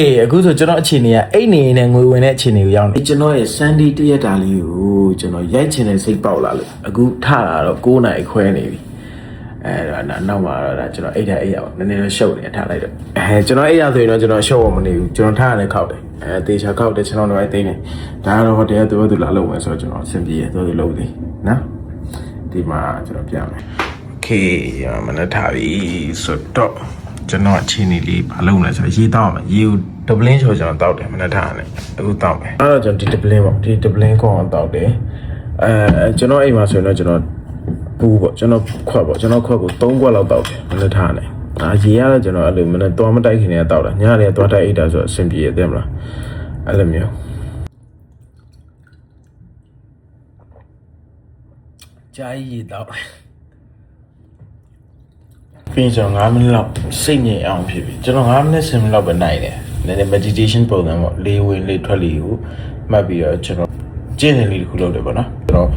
အေးအခုဆိုကျွန်တော်အခြေအနေကအိတ်နေနဲ့ငွေဝင်တဲ့အခြေအနေကိုရောက်နေကျွန်တော်ရဲ့ Sunday တရက်တာလေးကိုကျွန်တော်ရိုက်ချင်တဲ့စိတ်ပေါက်လာလို့အခုထတာတော့9နာရီခွဲနေပြီအဲတော့နောက်မှာတော့ဒါကျွန်တော်အိတ်တာအိတ်ရပါနည်းနည်းတော့ရှုပ်နေထားလိုက်တော့အဲကျွန်တော်အိတ်ရဆိုရင်တော့ကျွန်တော်ရှုပ်အောင်မနေဘူးကျွန်တော်ထားရတယ်ခောက်တယ်အဲတေချာခောက်တယ်ကျွန်တော်တော့အဲ့သိနေဒါကတော့ဟိုတရားသူသူလာလို့ဝင်ဆိုတော့ကျွန်တော်အဆင်ပြေရသူသူလုပ်သေးနော်ဒီမှာကျွန်တော်ပြန်မယ် Okay မနက်ထားပြီဆိုတော့ ကျွန်တော်အချင်းကြီးလေးမလုပ်နဲ့ဆိုတော့ရေးတော့မယ်ရေးကိုဒပလင်းချော်ကျွန်တော်တောက်တယ်မနက်ထားနဲ့အခုတောက်မယ်အဲ့တော့ကျွန်တော်ဒီဒပလင်းပေါ့ဒီဒပလင်းကောအောင်တောက်တယ်အဲကျွန်တော်အိမ်မှာဆိုရင်တော့ကျွန်တော်ပူပေါ့ကျွန်တော်ခွက်ပေါ့ကျွန်တော်ခွက်ကို3ခွက်လောက်တောက်တယ်မနက်ထားနဲ့အာရေးရတော့ကျွန်တော်အဲ့လိုမနက်သွားမတိုက်ခင်တည်းကတောက်တာညတည်းကသွားတိုက်အိတ်တာဆိုတော့အဆင်ပြေတယ်မလားအဲ့လိုမျိုးဂျာကြီးရေတောက် ပြင်ကျွန်တော်9မိနစ်လောက်စိတ်ငြိမ်အောင်ဖြစ်ပြီကျွန်တော်9မိနစ်10မိနစ်လောက်ပဲနိုင်တယ်နည်းနည်း meditation ပုံစံပေါ့လေးဝင်လေးထွက်လေးကိုမှတ်ပြီးတော့ကျွန်တော်ကျင့်နေလေးတစ်ခုလုပ်တယ်ပေါ့နော်ကျွန်တော်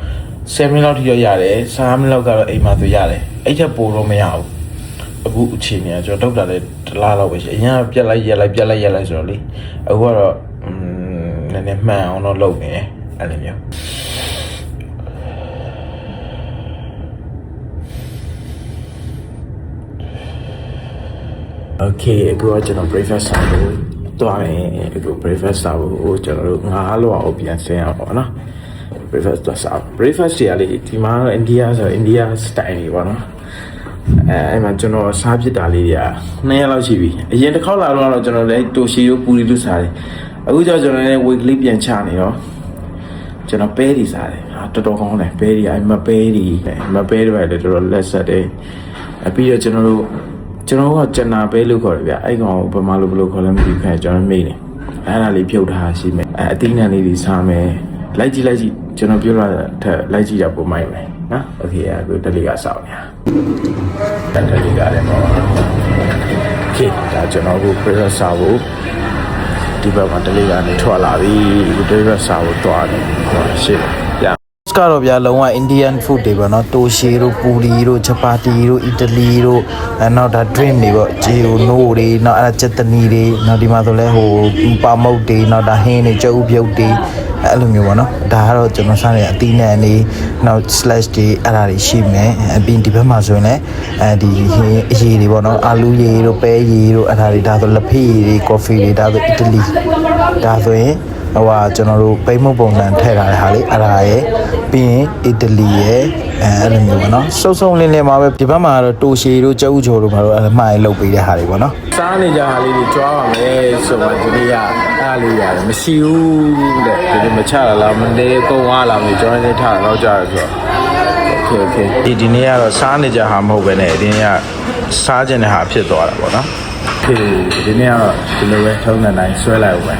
7မိနစ်လောက်ထိရရတယ်5မိနစ်လောက်ကတော့အိမ်မှာဆိုရတယ်အဲ့ချက်ပိုတော့မရဘူးအခုအချိန်ကြီးကျွန်တော်တောက်တာလည်းတစ်လားလောက်ပဲရှိအရင်ကပြက်လိုက်ရက်လိုက်ပြက်လိုက်ရက်လိုက်ဆိုတော့လေအခုကတော့อืมနည်းနည်းမှန်အောင်တော့လုပ်နေတယ်အဲ့လိုမျိုး Okay အခုတော့ကျွန်တော် breakfast ဆောင်လို့တွားမယ်အခု breakfast ဆောင်ကိုကျွန်တော်တို့ငါးလောက်အောင်ပြန်ဆင်းအောင်ပေါ့နော် breakfast တော့စား breakfast ရလေဒီမှာအိန္ဒိယဆိုအိန္ဒိယ style တွေပေါ့နော်အဲအဲ့မှာကျွန်တော်စားဖြစ်တာလေးတွေကနှစ်ရက်လောက်ရှိပြီအရင်တစ်ခေါက်လာတော့ကျွန်တော်လည်းတိုရှီတို့ပူရီတို့စားတယ်အခုကျတော့ကျွန်တော်လည်း weight လေးပြန်ချနေတော့ကျွန်တော်ပဲတွေစားတယ်ဟာတော်တော်ကောင်းတယ်ပဲတွေအဲ့မပဲတွေမပဲတွေပဲတော်တော်လက်ဆက်တယ်ပြီးတော့ကျွန်တော်တို့ ကျွန်တော်ကကျန်နာပဲလို့ခေါ်တယ်ဗျအဲ့ကောင်ကိုဘယ်မှာလို့ဘယ်လိုခေါ်လဲမသိဘူးခင်ဗျကျွန်တော်မေ့နေအဲ့ဒါလေးဖြုတ်ထားရှိမယ်အဲ့အသိဉာဏ်လေးတွေစားမယ်လိုက်ကြည့်လိုက်ကြည့်ကျွန်တော်ပြောလာတဲ့ထက်လိုက်ကြည့်တာပုံမိုက်မယ်နော်โอเคအခုတလေးကစောင့်နေတာတန်တလေးကလည်းပေါ့โอเคဒါကျွန်တော်ကို pressure စာဖို့ဒီဘက်မှာတလေးကနေထွက်လာပြီဒီတလေးကစာဖို့တွားနေဟောရှေ့ ပြကတော့ဗျာလုံးဝ Indian food တွေပေါ့နော်တိုရှီတို့ပူရီတို့ချပါတီတို့အီတလီတို့အဲနောက်ဒါ drink တွေပေါ့ဂျီယိုနိုးတွေနောက်အဲ့ဒါချက်တနီတွေနောက်ဒီမှာဆိုလဲဟိုပါမုတ်တွေနောက်ဒါဟင်းတွေကျုပ်ပြုတ်တွေအဲ့လိုမျိုးပေါ့နော်ဒါကတော့ကျွန်တော်စားနေအသီးနဲ့အနေနောက် slash တွေအဲ့ဒါတွေရှိမယ်အပြင်ဒီဘက်မှာဆိုရင်လည်းအဲဒီဟင်းအရေးတွေပေါ့နော်အာလူးရေတို့ပဲရေတို့အဲ့ဒါတွေဒါဆိုလက်ဖေးရေတွေကော်ဖီတွေဒါဆိုအီတလီဒါဆိုရင် ဟိုဟာကျွန်တော်တို့ပိမ့်မုတ်ပုံစံထည့်ထားတဲ့ဟာလေးအဲ့ဒါရယ်ပြီးရင်အီတလီရယ်အဲအဲ့လိုမျိုးပေါ့နော်စုံစုံလင်းလင်းမှာပဲဒီဘက်မှာတော့တိုရှီတို့ကျုပ်ချိုတို့မှာတော့အဲ့မှာလုပ်ပေးတဲ့ဟာတွေပေါ့နော်စားနေကြတာလေးတွေကြွားပါမယ်ဆိုတော့ဒီနေ့ကအဲ့လေးရတယ်မရှိဘူးတဲ့ဒီနေ့မချတာလားမနေကုန်သွားလားမနေကျွန်တော်နေထားတော့ကြာဆိုတော့ okay okay ဒီဒီနေ့ကတော့စားနေကြဟာမဟုတ်ပဲねဒီနေ့ကစားကျင်တဲ့ဟာဖြစ်သွားတာပေါ့နော် ဖြစ်ဘူးဒီနေ့ကတော့ဒီလိုပဲထုံးတဲ့တိုင်းဆွဲလိုက်ဦးပဲ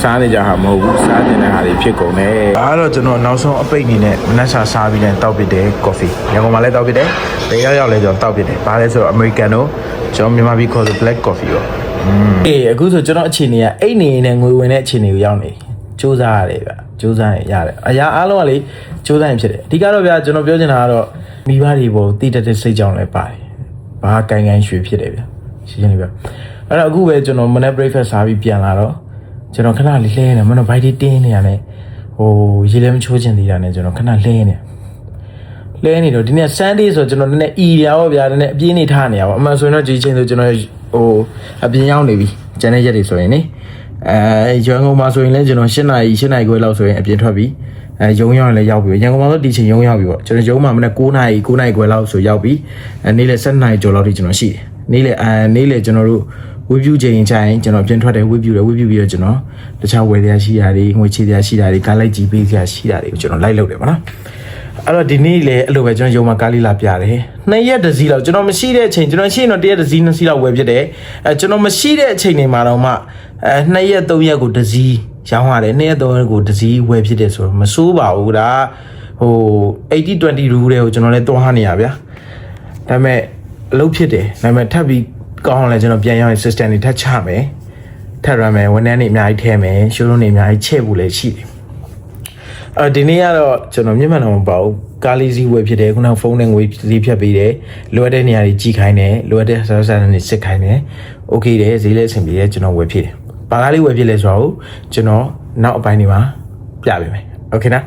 စားနေကြဟာမဟုတ်ဘူးစားနေတဲ့ဟာတွေဖြစ်ကုန်တယ်ဒါကတော့ကျွန်တော်နောက်ဆုံးအပိတ်အနေနဲ့မနက်စာစားပြီးတဲ့တောက်ပစ်တယ်ကော်ဖီရန်ကုန်မှာလည်းတောက်ပစ်တယ်တရောက်ရောက်လည်းကျွန်တော်တောက်ပစ်တယ်ဘာလဲဆိုတော့ Americano ကျွန်တော်မြန်မာပြည်ခေါ်တဲ့ black coffee ရောအေးအခုဆိုကျွန်တော်အခြေအနေကအိတ်နေနေငွေဝင်တဲ့အခြေအနေကိုရောက်နေပြီစူးစမ်းရတယ်ဗျစူးစမ်းရတယ်အရာအားလုံးကလေစူးစမ်းဖြစ်တယ်အဓိကတော့ဗျကျွန်တော်ပြောချင်တာကတော့မိဘတွေပေါ်တည်တတ်တဲ့စိတ်ကြောင့်လည်းပါတယ်ဘာကင်ကင်ရွှေဖြစ်တယ်ဗျရှင်းရှင်းလေးဗျ အဲ့တော့အခုပဲကျွန်တော်မနေ့ breakfast စားပြီးပြန်လာတော့ကျွန်တော်ခဏလေးလဲနေမနော်ဘိုက်တီတင်းနေရတယ်ဟိုရေလည်းမချိုးချင်သေးတာနဲ့ကျွန်တော်ခဏလဲနေလဲနေတော့ဒီနေ့ Sunday ဆိုကျွန်တော်နည်းနည်းအီရပါဗျာနည်းနည်းအပြင်းနေထားနေရပါအမှန်ဆိုရင်တော့ဒီချိန်ဆိုကျွန်တော်ဟိုအပြင်ရောက်နေပြီကျန်တဲ့ရက်တွေဆိုရင်နေအဲရန်ကုန်မှာဆိုရင်လည်းကျွန်တော်၈နာရီ၈နာရီခွဲလောက်ဆိုရင်အပြင်ထွက်ပြီအဲရုံရောက်ရင်လည်းရောက်ပြီရန်ကုန်မှာဆိုဒီချိန်ရုံရောက်ပြီပေါ့ကျွန်တော်ရုံမှာမနေ့9နာရီ9နာရီခွဲလောက်ဆိုရောက်ပြီအဲနေ့လယ်7နာရီကျော်လောက်ထိကျွန်တော်ရှိတယ်နေ့လယ်အဲနေ့လယ်ကျွန်တော်တို့ ဝေးပြူချိန်ချိုင်ကျွန်တော်ပြင်ထွက်တယ်ဝေးပြူတယ်ဝေးပြူပြီးတော့ကျွန်တော်တခြားဝယ်ရရှိတာတွေငွေချေရရှိတာတွေကားလိုက်ကြီးပေးရရှိတာတွေကိုကျွန်တော်လိုက်လုပ်တယ်ပေါ့နော်အဲ့တော့ဒီနေ့လေအဲ့လိုပဲကျွန်တော်ရုံမှာကားလေးလာပြတယ်နှစ်ရက်တစ်စီးလောက်ကျွန်တော်မရှိတဲ့အချိန်ကျွန်တော်ရှိရင်တော့တစ်ရက်တစ်စီးနှစ်စီးလောက်ဝယ်ဖြစ်တယ်အဲကျွန်တော်မရှိတဲ့အချိန်တွေမှာတော့မှအဲနှစ်ရက်သုံးရက်ကိုတစ်စီးရောင်းရတယ်နှစ်ရက်သုံးရက်ကိုတစ်စီးဝယ်ဖြစ်တယ်ဆိုတော့မစိုးပါဘူးဒါဟို80 20 rule တွေကိုကျွန်တော်လည်းတွားနေရဗျာဒါပေမဲ့အလုပ်ဖြစ်တယ်ဒါပေမဲ့ထပ်ပြီး ကောင်းအောင်လဲကျွန်တော်ပြန်ရောက်ရင် system တွေထပ်ချမယ်ထပ်ရမယ်ဝန်ထမ်းတွေအများကြီးထည့်မယ် showroom တွေအများကြီးချဲ့ဖို့လည်းရှိတယ်အော်ဒီနေ့ကတော့ကျွန်တော်မျက်မှန်တော့မပေါ့ဘူးကားလေးစီးဝယ်ဖြစ်တယ်ခုနကဖုန်းနဲ့ငွေလေးဖြတ်ပေးတယ်လိုအပ်တဲ့နေရာတွေကြည့်ခိုင်းတယ်လိုအပ်တဲ့ဆာဆာနဲ့စစ်ခိုင်းတယ်โอเคတယ်ဈေးလည်းအဆင်ပြေတယ်ကျွန်တော်ဝယ်ဖြစ်တယ် ဘာကားလေးဝယ်ဖြစ်လဲဆိုတော့ကျွန်တော်နောက်အပိုင်းဒီမှာပြပေးမယ်โอเคနော်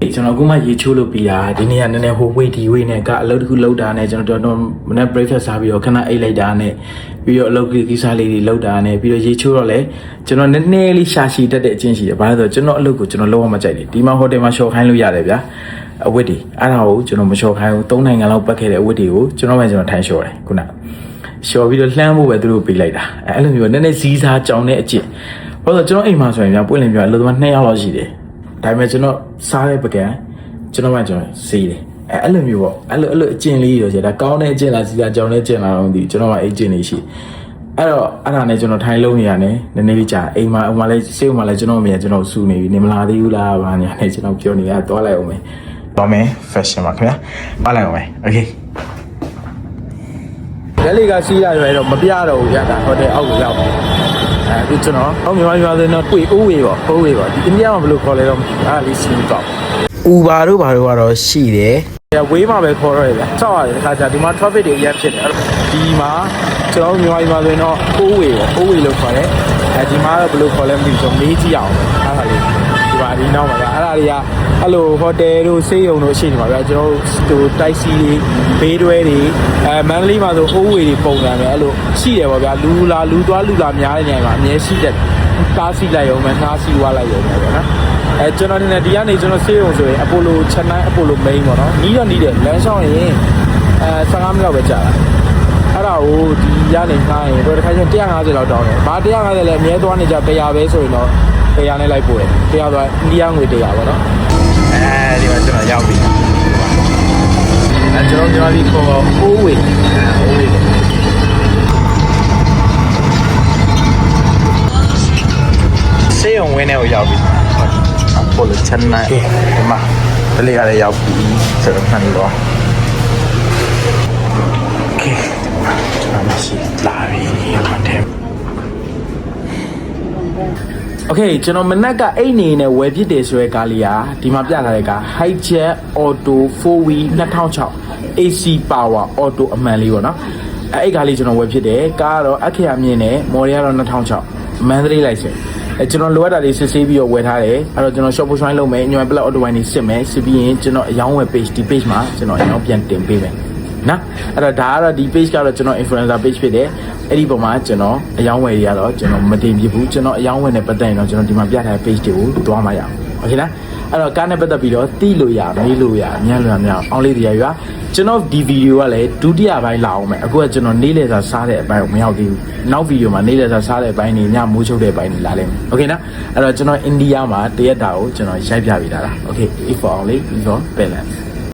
ကျွန်တော်အခုမှရေချိုးလို့ပြီးတာဒီနေ့ကနည်းနည်းဟိုဝေးဒီဝေးနဲ့ကအလုပ်တစ်ခုလုပ်တာနဲ့ကျွန်တော်တော့မနေ့ breakfast စားပြီးတော့ခဏအိတ်လိုက်တာနဲ့ပြီးတော့အလုပ်ကိစ္စလေးတွေလုပ်တာနဲ့ပြီးတော့ရေချိုးတော့လဲကျွန်တော်နည်းနည်းလေးရှာရှည်တတ်တဲ့အချင်းရှိတယ်ဘာလို့လဲဆိုတော့ကျွန်တော်အလုပ်ကိုကျွန်တော်လုံးဝမကြိုက်ဘူးဒီမှာဟိုတယ်မှာရှော့ခိုင်းလို့ရတယ်ဗျာအဝတ်တွေအဲ့ဒါကိုကျွန်တော်မလျှော်ခိုင်းဘူး၃နိုင်ငံလောက်ပတ်ခဲ့တဲ့အဝတ်တွေကိုကျွန်တော်မှကျွန်တော်ထိုင်လျှော်တယ်ခုနလျှော်ပြီးတော့လှမ်းဖို့ပဲသူတို့ပေးလိုက်တာအဲ့လိုမျိုးနည်းနည်းဇီးစားကြောင်တဲ့အကျင့်ဘာလို့လဲကျွန်တော်အိမ်မှာဆိုရင်ဗျာပွင့်လင်းပြအလုပ်သမား2ယောက်လောက်ရှိတယ် ဒါပေမဲ့ကျွန်တော်စားတဲ့ပကံကျွန်တော်မှကျွန်တော်ဈေးတယ်အဲ့အဲ့လိုမျိုးပေါ့အဲ့လိုအဲ့လိုအကျင့်လေးရောကျဒါကောင်းတဲ့အကျင့်လားဇီးစားကြောင်တဲ့အကျင့်လားတော့မသိဘူးကျွန်တော်မှအဲ့အကျင့်လေးရှိအဲ့တော့အဲ့ဒါနဲ့ကျွန်တော်ထိုင်လုံးနေရတယ်နည်းနည်းလေးကြာအိမ်မှာအိမ်မှာလည်းစိတ်မှာလည်းကျွန်တော်အမြင်ကျွန်တော်စူနေပြီနေမလာသေးဘူးလားဗာညာနဲ့ကျွန်တော်ပြောနေရတော့လိုက်အောင်မယ်သွားမယ် fashion ပါခင်ဗျာပါလိုက်အောင်မယ် okay လက်လေးကစီးရရွယ်တော့မပြတော့ဘူးရတာဟိုတယ်အောက်ကိုရောက် ပြီအဲဒီကျွန်တော်ဟောမြန်မာမြန်မာဆိုရင်တော့တွေ့အိုးဝေပေါ့အိုးဝေပေါ့ဒီအိန္ဒိယမှာဘယ်လိုခေါ်လဲတော့အားလေးစီးတော့ဥဘာတို့ဘာတို့ကတော့ရှိတယ်ဝေးမှာပဲခေါ်တော့ရဗျစောက်ရတယ်တခါကျဒီမှာ traffic တွေအရင်ဖြစ်တယ်ဒီမှာကျွန်တော်မြန်မာမြန်မာဆိုရင်တော့အိုးဝေပေါ့အိုးဝေလို့ခေါ်တယ်အဲဒီမှာတော့ဘယ်လိုခေါ်လဲမသိဘူးကျွန်တော်မေးကြည့်အောင်အားဟာလေးဒီ ပါဒီနောက်မှာကအဲ့ဒါတွေကအဲ့လိုဟိုတယ်တို့ဆေးရုံတို့ရှိနေမှာဗျာကျွန်တော်တို့တိုက်စီတွေဘေးတွဲတွေအဲမန္တလေးမှာဆိုအိုးဝေတွေပုံစံပဲအဲ့လိုရှိတယ်ပေါ့ဗျာလူလာလူသွားလူလာများတဲ့နေရာမှာအများရှိတယ်ကားစီလိုက်ရုံပဲနှားစီဝါလိုက်ရုံပဲပေါ့နော်အဲကျွန်တော်ဒီနေ့ဒီကနေကျွန်တော်ဆေးရုံဆိုရင်အပိုလိုချက်နိုင်အပိုလိုမိန်ပေါ့နော်နီးတော့နီးတယ်လမ်းဆောင်ရင်အဲ15မိနစ်လောက်ပဲကြာတာအဲ့ဒါကိုဒီရနေငှားရင်တော့တစ်ခါကျ150လောက်တောင်းတယ်။ဘာ150လဲအမြဲသွားနေကြ100ပဲဆိုရင်တော့ 100နဲ့လိုက်ပို့တယ်။100သွားအိန္ဒိယငွေ100ပေါ့နော်။အဲဒီမှာကျွန်တော်ရောက်ပြီ။အဲကျွန်တော်မြန်မာပြည်ခေါ်အိုးဝေအိုးဝေစေယုံဝင်းထဲကိုရောက်ပြီ။ပို့လို့ချန်နိုင်ဒီမှာတလေးကလည်းရောက်ပြီဆိုတော့မှန်လို့โอเคကျွန်တော်မရှိလာပြီဟိုတယ် โอเคကျွန်တော်မနက်ကအိတ်နေနဲ့ဝယ်ဖြစ်တယ်ဆိုရဲကားလေးอ่ะဒီမှာပြထားတဲ့ကား Hijet Auto 4W 2006 AC Power Auto အမှန်လေးပေါ့နော်အဲအဲ့ကားလေးကျွန်တော်ဝယ်ဖြစ်တယ်ကားကတော့အခရာမြင့်နဲ့မော်ရီကတော့2006မန္တလေးလိုက်စင်အဲကျွန်တော်လိုအပ်တာလေးစစ်ဆေးပြီးတော့ဝယ်ထားတယ်အဲ့တော့ကျွန်တော် shop push line လုပ်မယ်ညွန်ပလက် auto wine နေစစ်မယ်စစ်ပြီးရင်ကျွန်တော်အယောင်းဝယ် page ဒီ page မှာကျွန်တော်အယောင်းပြန်တင်ပေးမယ် နော်အဲ့တော့ဒါကတော့ဒီ page ကတော့ကျွန်တော် influencer page ဖြစ်တယ်အဲ့ဒီပုံမှာကျွန်တော်အယောင်းဝယ်တွေကတော့ကျွန်တော်မတင်ပြဘူးကျွန်တော်အယောင်းဝယ်နဲ့ပတ်သက်ရင်တော့ကျွန်တော်ဒီမှာပြထားတဲ့ page တွေကိုတွားမှရအောင်โอเคလားအဲ့တော့ကားနဲ့ပတ်သက်ပြီးတော့တိလို့ရမေးလို့ရအများလို့ရမရအောင်လေးတရားရွာကျွန်တော်ဒီဗီဒီယိုကလည်းဒုတိယပိုင်းလာအောင်မယ်အခုကကျွန်တော်နေ့လည်စာစားတဲ့အပိုင်းကိုမရောက်သေးဘူးနောက်ဗီဒီယိုမှာနေ့လည်စာစားတဲ့အပိုင်းနေညမိုးချုပ်တဲ့အပိုင်းနေလာလိမ့်မယ်โอเคနော်အဲ့တော့ကျွန်တော်အိန္ဒိယမှာတရက်တာကိုကျွန်တော်ရိုက်ပြပေးတာလားโอเค if for only if for balance